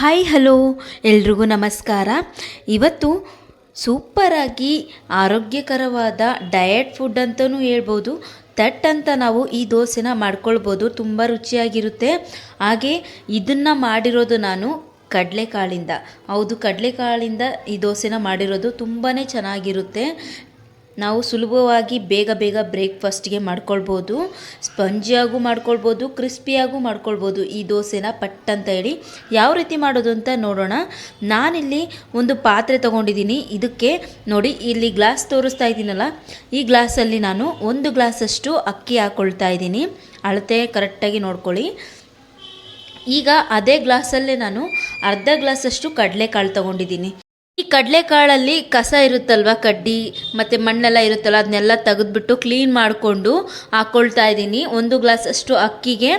Hi hello ಎಲ್ರಿಗೂ ನಮಸ್ಕಾರ. ಇವತ್ತು ಸೂಪರಾಗಿ ಆರೋಗ್ಯಕರವಾದ ಡಯಟ್ ಫುಡ್ ಅಂತಲೂ ಹೇಳ್ಬೋದು. ತಟ್ ಅಂತ ನಾವು ಈ ದೋಸೆನ ಮಾಡ್ಕೊಳ್ಬೋದು. ತುಂಬ ರುಚಿಯಾಗಿರುತ್ತೆ. ಹಾಗೆ ಇದನ್ನು ಮಾಡಿರೋದು ನಾನು ಕಡಲೆಕಾಳಿಂದ. ಹೌದು, ಕಡಲೆಕಾಳಿಂದ ಈ ದೋಸೆನ ಮಾಡಿರೋದು ತುಂಬಾ ಚೆನ್ನಾಗಿರುತ್ತೆ. ನಾವು ಸುಲಭವಾಗಿ ಬೇಗ ಬೇಗ ಬ್ರೇಕ್ಫಾಸ್ಟ್ಗೆ ಮಾಡ್ಕೊಳ್ಬೋದು, ಸ್ಪಂಜಿಯಾಗೂ ಮಾಡ್ಕೊಳ್ಬೋದು, ಕ್ರಿಸ್ಪಿಯಾಗೂ ಮಾಡ್ಕೊಳ್ಬೋದು ಈ ದೋಸೆನ ಪಟ್ ಅಂತ ಹೇಳಿ. ಯಾವ ರೀತಿ ಮಾಡೋದು ಅಂತ ನೋಡೋಣ. ನಾನಿಲ್ಲಿ ಒಂದು ಪಾತ್ರೆ ತೊಗೊಂಡಿದ್ದೀನಿ. ಇದಕ್ಕೆ ನೋಡಿ, ಇಲ್ಲಿ ಗ್ಲಾಸ್ ತೋರಿಸ್ತಾ ಇದ್ದೀನಲ್ಲ. ಈ ಗ್ಲಾಸಲ್ಲಿ ನಾನು ಒಂದು ಗ್ಲಾಸಷ್ಟು ಅಕ್ಕಿ ಹಾಕ್ಕೊಳ್ತಾ ಇದ್ದೀನಿ. ಅಳತೆ ಕರೆಕ್ಟಾಗಿ ನೋಡ್ಕೊಳ್ಳಿ. ಈಗ ಅದೇ ಗ್ಲಾಸಲ್ಲೇ ನಾನು ಅರ್ಧ ಗ್ಲಾಸಷ್ಟು ಕಡಲೆಕಾಳು ತೊಗೊಂಡಿದ್ದೀನಿ. ಈ ಕಡಲೆಕಾಳಲ್ಲಿ ಕಸ ಇರುತ್ತಲ್ವ ಕಡ್ಡಿ, ಮತ್ತು ಮಣ್ಣೆಲ್ಲ ಇರುತ್ತಲ್ಲ, ಅದನ್ನೆಲ್ಲ ತೆಗೆದ್ಬಿಟ್ಟು ಕ್ಲೀನ್ ಮಾಡಿಕೊಂಡು ಹಾಕ್ಕೊಳ್ತಾ ಇದ್ದೀನಿ. ಒಂದು ಗ್ಲಾಸಷ್ಟು ಅಕ್ಕಿಗೆ,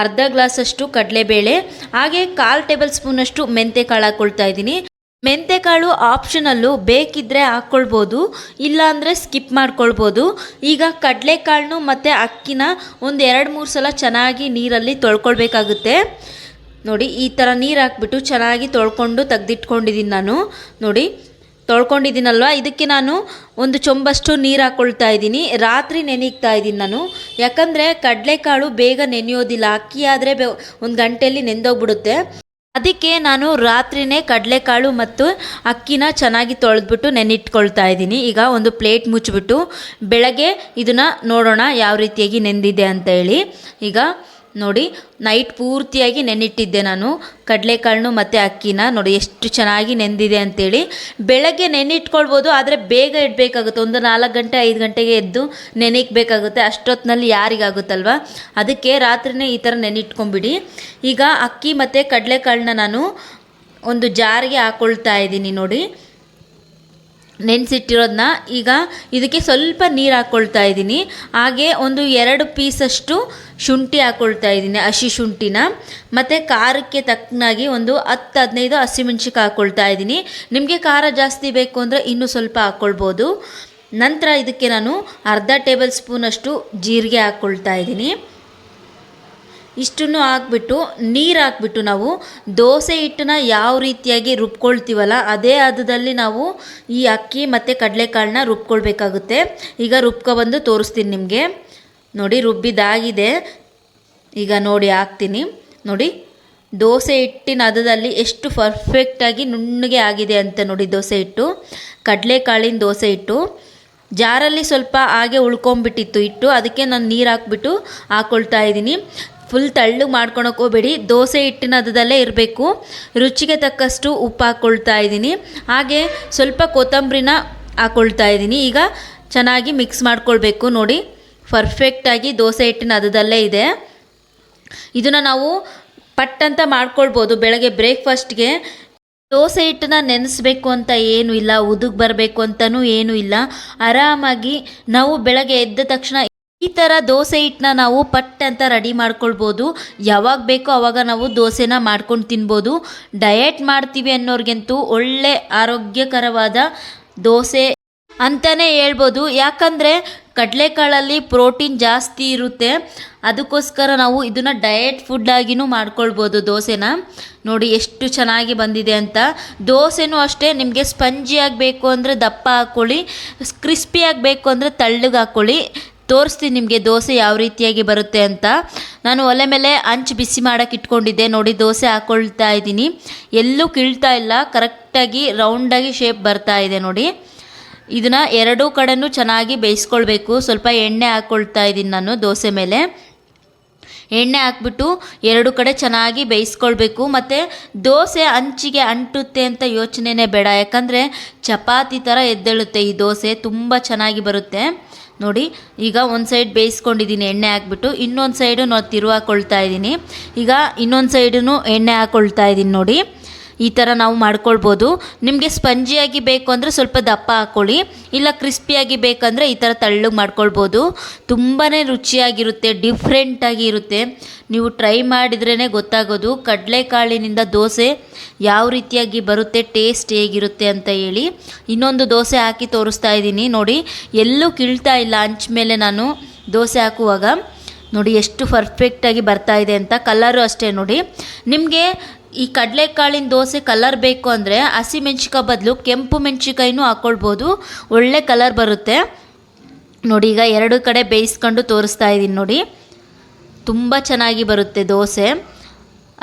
ಅರ್ಧ ಗ್ಲಾಸಷ್ಟು ಕಡಲೆಬೇಳೆ, ಹಾಗೆ ಕಾಲು ಟೇಬಲ್ ಸ್ಪೂನಷ್ಟು ಮೆಂತೆ ಕಾಳು ಹಾಕ್ಕೊಳ್ತಾ ಇದ್ದೀನಿ. ಮೆಂತೆಕಾಳು ಆಪ್ಷನಲ್ಲು ಬೇಕಿದ್ದರೆ ಹಾಕ್ಕೊಳ್ಬೋದು ಇಲ್ಲಾಂದರೆ ಸ್ಕಿಪ್ ಮಾಡ್ಕೊಳ್ಬೋದು. ಈಗ ಕಡಲೆಕಾಳನ್ನು ಮತ್ತು ಅಕ್ಕಿನ ಒಂದು ಎರಡು ಮೂರು ಸಲ ಚೆನ್ನಾಗಿ ನೀರಲ್ಲಿ ತೊಳ್ಕೊಳ್ಬೇಕಾಗುತ್ತೆ. ನೋಡಿ, ಈ ಥರ ನೀರು ಹಾಕ್ಬಿಟ್ಟು ಚೆನ್ನಾಗಿ ತೊಳ್ಕೊಂಡು ತೆಗ್ದಿಟ್ಕೊಂಡಿದ್ದೀನಿ ನಾನು. ನೋಡಿ ತೊಳ್ಕೊಂಡಿದ್ದೀನಲ್ವ ಇದಕ್ಕೆ ನಾನು ಒಂದು ಚೊಂಬಷ್ಟು ನೀರು ಹಾಕ್ಕೊಳ್ತಾ ಇದ್ದೀನಿ. ರಾತ್ರಿ ನೆನೆಗ್ತಾ ಇದ್ದೀನಿ ನಾನು. ಯಾಕಂದರೆ ಕಡಲೆಕಾಳು ಬೇಗ ನೆನೆಯೋದಿಲ್ಲ. ಅಕ್ಕಿ ಆದರೆ ಬೆ ಒಂದು ಗಂಟೆಯಲ್ಲಿ ನೆಂದೋಗ್ಬಿಡುತ್ತೆ. ಅದಕ್ಕೆ ನಾನು ರಾತ್ರಿನೇ ಕಡಲೆಕಾಳು ಮತ್ತು ಅಕ್ಕಿನ ಚೆನ್ನಾಗಿ ತೊಳೆದ್ಬಿಟ್ಟು ನೆನಿಟ್ಕೊಳ್ತಾ ಇದ್ದೀನಿ. ಈಗ ಒಂದು ಪ್ಲೇಟ್ ಮುಚ್ಚಿಬಿಟ್ಟು ಬೆಳಗ್ಗೆ ಇದನ್ನು ನೋಡೋಣ ಯಾವ ರೀತಿಯಾಗಿ ನೆಂದಿದೆ ಅಂತ ಹೇಳಿ. ಈಗ ನೋಡಿ ನೈಟ್ ಪೂರ್ತಿಯಾಗಿ ನೆನಿಟ್ಟಿದ್ದೆ ನಾನು. ಕಡಲೆಕಾಳನ್ನು ಮತ್ತು ಅಕ್ಕಿನ ನೋಡಿ, ಎಷ್ಟು ಚೆನ್ನಾಗಿ ನೆಂದಿದೆ ಅಂತೇಳಿ. ಬೆಳಗ್ಗೆ ನೆನಿಟ್ಕೊಳ್ಬೋದು ಆದರೆ ಬೇಗ ಇಡಬೇಕಾಗುತ್ತೆ ಒಂದು ನಾಲ್ಕು ಗಂಟೆ, ಐದು ಗಂಟೆಗೆ ಎದ್ದು ನೆನೆಯಬೇಕಾಗುತ್ತೆ ಅಷ್ಟೊತ್ತಿನಲ್ಲಿ ಯಾರಿಗಾಗುತ್ತಲ್ವ? ಅದಕ್ಕೆ ರಾತ್ರಿನೇ ಈ ಥರ ನೆನಿಟ್ಕೊಂಬಿಡಿ ಈಗ ಅಕ್ಕಿ ಮತ್ತು ಕಡಲೆಕಾಳನ್ನ ನಾನು ಒಂದು ಜಾರಿಗೆ ಹಾಕ್ಕೊಳ್ತಾ ಇದ್ದೀನಿ ನೋಡಿ. ನೆನೆಸಿಟ್ಟಿರೋದನ್ನ ಈಗ ಇದಕ್ಕೆ ಸ್ವಲ್ಪ ನೀರು ಹಾಕ್ಕೊಳ್ತಾ ಇದ್ದೀನಿ. ಹಾಗೆ ಒಂದು ಎರಡು ಪೀಸಷ್ಟು ಶುಂಠಿ ಹಾಕ್ಕೊಳ್ತಾ ಇದ್ದೀನಿ, ಹಸಿ ಶುಂಠಿನ. ಮತ್ತು ಖಾರಕ್ಕೆ ತಕ್ಕನಾಗಿ ಒಂದು ಹತ್ತು ಹದಿನೈದು ಹಸಿಮೆಣ್ಸಿಕಾಯಿ ಹಾಕ್ಕೊಳ್ತಾ ಇದ್ದೀನಿ. ನಿಮಗೆ ಖಾರ ಜಾಸ್ತಿ ಬೇಕು ಅಂದರೆ ಇನ್ನೂ ಸ್ವಲ್ಪ ಹಾಕ್ಕೊಳ್ಬೋದು ನಂತರ ಇದಕ್ಕೆ ನಾನು ಅರ್ಧ ಟೇಬಲ್ ಸ್ಪೂನಷ್ಟು ಜೀರಿಗೆ ಹಾಕ್ಕೊಳ್ತಾ ಇದ್ದೀನಿ. ಇಷ್ಟನ್ನು ಹಾಕ್ಬಿಟ್ಟು, ನೀರು ಹಾಕ್ಬಿಟ್ಟು ನಾವು ದೋಸೆ ಹಿಟ್ಟನ್ನ ಯಾವ ರೀತಿಯಾಗಿ ರುಬ್ಕೊಳ್ತೀವಲ್ಲ, ಅದೇ ಹದದಲ್ಲಿ ನಾವು ಈ ಅಕ್ಕಿ ಮತ್ತು ಕಡಲೆಕಾಳನ್ನ ರುಬ್ಕೊಳ್ಬೇಕಾಗುತ್ತೆ. ಈಗ ರುಬ್ಕೊಬಂದು ತೋರಿಸ್ತೀನಿ ನಿಮಗೆ. ನೋಡಿ, ರುಬ್ಬಿದಾಗಿದೆ. ಈಗ ನೋಡಿ, ಹಾಕ್ತೀನಿ. ನೋಡಿ, ದೋಸೆ ಹಿಟ್ಟಿನ ಹದದಲ್ಲಿ ಎಷ್ಟು ಪರ್ಫೆಕ್ಟಾಗಿ ನುಣ್ಣಗೆ ಆಗಿದೆ ಅಂತ ನೋಡಿ ದೋಸೆ ಹಿಟ್ಟು. ಕಡಲೆಕಾಳಿನ ದೋಸೆ ಹಿಟ್ಟು. ಜಾರಲ್ಲಿ ಸ್ವಲ್ಪ ಹಾಗೆ ಉಳ್ಕೊಂಬಿಟ್ಟಿತ್ತು ಇಟ್ಟು ಅದಕ್ಕೆ ನಾನು ನೀರು ಹಾಕ್ಬಿಟ್ಟು ಹಾಕ್ಕೊಳ್ತಾ ಇದ್ದೀನಿ. ಫುಲ್ ತಳ್ಳು ಮಾಡ್ಕೊಳಕ್ಕೆ ಹೋಗ್ಬೇಡಿ. ದೋಸೆ ಹಿಟ್ಟಿನ ಹದದಲ್ಲೇ ಇರಬೇಕು. ರುಚಿಗೆ ತಕ್ಕಷ್ಟು ಉಪ್ಪು ಹಾಕ್ಕೊಳ್ತಾ ಇದ್ದೀನಿ. ಹಾಗೆ ಸ್ವಲ್ಪ ಕೊತ್ತಂಬರಿನ ಹಾಕ್ಕೊಳ್ತಾ ಇದ್ದೀನಿ. ಈಗ ಚೆನ್ನಾಗಿ ಮಿಕ್ಸ್ ಮಾಡ್ಕೊಳ್ಬೇಕು ನೋಡಿ. ಪರ್ಫೆಕ್ಟಾಗಿ ದೋಸೆ ಹಿಟ್ಟಿನ ಹದದಲ್ಲೇ ಇದೆ. ಇದನ್ನು ನಾವು ಪಟ್ ಅಂತ ಮಾಡ್ಕೊಳ್ಬೋದು. ಬೆಳಗ್ಗೆ ಬ್ರೇಕ್ಫಾಸ್ಟ್ಗೆ ದೋಸೆ ಹಿಟ್ಟನ್ನ ನೆನೆಸ್ಬೇಕು ಅಂತ ಏನೂ ಇಲ್ಲ, ಉದುಗ್ ಬರಬೇಕು ಅಂತಲೂ ಏನೂ ಇಲ್ಲ. ಆರಾಮಾಗಿ ನಾವು ಬೆಳಗ್ಗೆ ಎದ್ದ ತಕ್ಷಣ ಈ ಥರ ದೋಸೆ ಹಿಟ್ಟನ್ನ ನಾವು ಪಟ್ ಅಂತ ರೆಡಿ ಮಾಡ್ಕೊಳ್ಬೋದು. ಯಾವಾಗ ಬೇಕೋ ಆವಾಗ ನಾವು ದೋಸೆನ ಮಾಡ್ಕೊಂಡು ತಿನ್ಬೋದು. ಡಯಟ್ ಮಾಡ್ತೀವಿ ಅನ್ನೋರ್ಗಂತೂ ಒಳ್ಳೆ ಆರೋಗ್ಯಕರವಾದ ದೋಸೆ ಅಂತಲೇ ಹೇಳ್ಬೋದು. ಯಾಕಂದರೆ ಕಡಲೆಕಾಳಲ್ಲಿ ಪ್ರೋಟೀನ್ ಜಾಸ್ತಿ ಇರುತ್ತೆ. ಅದಕ್ಕೋಸ್ಕರ ನಾವು ಇದನ್ನು ಡಯಟ್ ಫುಡ್ ಆಗಿನೂ ಮಾಡ್ಕೊಳ್ಬೋದು ದೋಸೆನ. ನೋಡಿ ಎಷ್ಟು ಚೆನ್ನಾಗಿ ಬಂದಿದೆ ಅಂತ. ದೋಸೆನೂ ಅಷ್ಟೇ, ನಿಮಗೆ ಸ್ಪಂಜಿ ಬೇಕು ಅಂದರೆ ದಪ್ಪ ಹಾಕ್ಕೊಳ್ಳಿ ಕ್ರಿಸ್ಪಿ ಬೇಕು ಅಂದರೆ ತಳ್ಳಗೆ ಹಾಕ್ಕೊಳ್ಳಿ ತೋರಿಸ್ತೀನಿ ನಿಮಗೆ ದೋಸೆ ಯಾವ ರೀತಿಯಾಗಿ ಬರುತ್ತೆ ಅಂತ. ನಾನು ಒಲೆ ಮೇಲೆ ಹಂಚು ಬಿಸಿ ಮಾಡೋಕೆ ಇಟ್ಕೊಂಡಿದ್ದೆ. ನೋಡಿ ದೋಸೆ ಹಾಕ್ಕೊಳ್ತಾ ಇದ್ದೀನಿ. ಎಲ್ಲೂ ಕೀಳ್ತಾ ಇಲ್ಲ. ಕರೆಕ್ಟಾಗಿ ರೌಂಡಾಗಿ ಶೇಪ್ ಬರ್ತಾ ಇದೆ ನೋಡಿ. ಇದನ್ನು ಎರಡೂ ಕಡೆನೂ ಚೆನ್ನಾಗಿ ಬೇಯಿಸ್ಕೊಳ್ಬೇಕು. ಸ್ವಲ್ಪ ಎಣ್ಣೆ ಹಾಕ್ಕೊಳ್ತಾ ಇದ್ದೀನಿ ನಾನು ದೋಸೆ ಮೇಲೆ. ಎಣ್ಣೆ ಹಾಕ್ಬಿಟ್ಟು ಎರಡು ಕಡೆ ಚೆನ್ನಾಗಿ ಬೇಯಿಸ್ಕೊಳ್ಬೇಕು. ಮತ್ತು ದೋಸೆ ಹಂಚಿಗೆ ಅಂಟುತ್ತೆ ಅಂತ ಯೋಚನೆನೇ ಬೇಡ. ಯಾಕಂದರೆ ಚಪಾತಿ ಥರ ಎದ್ದೇಳುತ್ತೆ ಈ ದೋಸೆ. ತುಂಬ ಚೆನ್ನಾಗಿ ಬರುತ್ತೆ. ನೋಡಿ, ಈಗ ಒಂದು ಸೈಡ್ ಬೇಯಿಸ್ಕೊಂಡಿದ್ದೀನಿ ಎಣ್ಣೆ ಹಾಕ್ಬಿಟ್ಟು, ಇನ್ನೊಂದು ಸೈಡು ನಾನು ತಿರುವಾಕೊಳ್ತಾ ಇದ್ದೀನಿ ಈಗ ಇನ್ನೊಂದು ಸೈಡೂ ಎಣ್ಣೆ ಹಾಕ್ಕೊಳ್ತಾ ಇದ್ದೀನಿ ನೋಡಿ. ಈ ಥರ ನಾವು ಮಾಡ್ಕೊಳ್ಬೋದು. ನಿಮಗೆ ಸ್ಪಂಜಿಯಾಗಿ ಬೇಕು ಅಂದರೆ ಸ್ವಲ್ಪ ದಪ್ಪ ಹಾಕ್ಕೊಳ್ಳಿ ಇಲ್ಲ ಕ್ರಿಸ್ಪಿಯಾಗಿ ಬೇಕಂದರೆ ಈ ಥರ ತಳ್ಳಗೆ ಮಾಡ್ಕೊಳ್ಬೋದು. ತುಂಬಾ ರುಚಿಯಾಗಿರುತ್ತೆ ಡಿಫ್ರೆಂಟಾಗಿ ಇರುತ್ತೆ. ನೀವು ಟ್ರೈ ಮಾಡಿದ್ರೇ ಗೊತ್ತಾಗೋದು. ಕಡಲೆಕಾಳಿನಿಂದ ದೋಸೆ ಯಾವ ರೀತಿಯಾಗಿ ಬರುತ್ತೆ ಟೇಸ್ಟ್ ಹೇಗಿರುತ್ತೆ ಅಂತ ಹೇಳಿ. ಇನ್ನೊಂದು ದೋಸೆ ಹಾಕಿ ತೋರಿಸ್ತಾ ಇದ್ದೀನಿ. ನೋಡಿ, ಎಲ್ಲೂ ಕೀಳ್ತಾ ಇಲ್ಲ. ಹಂಚ ಮೇಲೆ ನಾನು ದೋಸೆ ಹಾಕುವಾಗ. ನೋಡಿ, ಎಷ್ಟು ಪರ್ಫೆಕ್ಟಾಗಿ ಬರ್ತಾ ಇದೆ ಅಂತ. ಕಲರು ಅಷ್ಟೇ ನೋಡಿ. ನಿಮಗೆ ಈ ಕಡಲೆಕಾಳಿನ ದೋಸೆ ಕಲರ್ ಬೇಕು ಅಂದರೆ ಹಸಿಮೆಣ್ಸಿಕಾಯಿ ಬದಲು ಕೆಂಪು ಮೆಣ್ಸಿಕಾಯಿನೂ ಹಾಕ್ಕೊಳ್ಬೋದು ಒಳ್ಳೆ ಕಲರ್ ಬರುತ್ತೆ. ನೋಡಿ, ಈಗ ಎರಡು ಕಡೆ ಬೇಯಿಸ್ಕೊಂಡು ತೋರಿಸ್ತಾ ಇದ್ದೀನಿ ನೋಡಿ. ತುಂಬ ಚೆನ್ನಾಗಿ ಬರುತ್ತೆ ದೋಸೆ.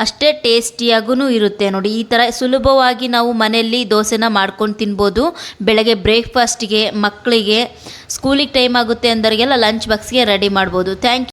ಅಷ್ಟೇ ಟೇಸ್ಟಿಯಾಗೂ ಇರುತ್ತೆ ನೋಡಿ. ಈ ಥರ ಸುಲಭವಾಗಿ ನಾವು ಮನೆಯಲ್ಲಿ ದೋಸೆನ ಮಾಡ್ಕೊಂಡು ತಿನ್ಬೋದು. ಬೆಳಗ್ಗೆ ಬ್ರೇಕ್ಫಾಸ್ಟಿಗೆ ಮಕ್ಕಳಿಗೆ ಸ್ಕೂಲಿಗೆ ಟೈಮ್ ಆಗುತ್ತೆ ಅಂದರಿಗೆಲ್ಲ ಲಂಚ್ ಬಾಕ್ಸ್ಗೆ ರೆಡಿ ಮಾಡ್ಬೋದು. ಥ್ಯಾಂಕ್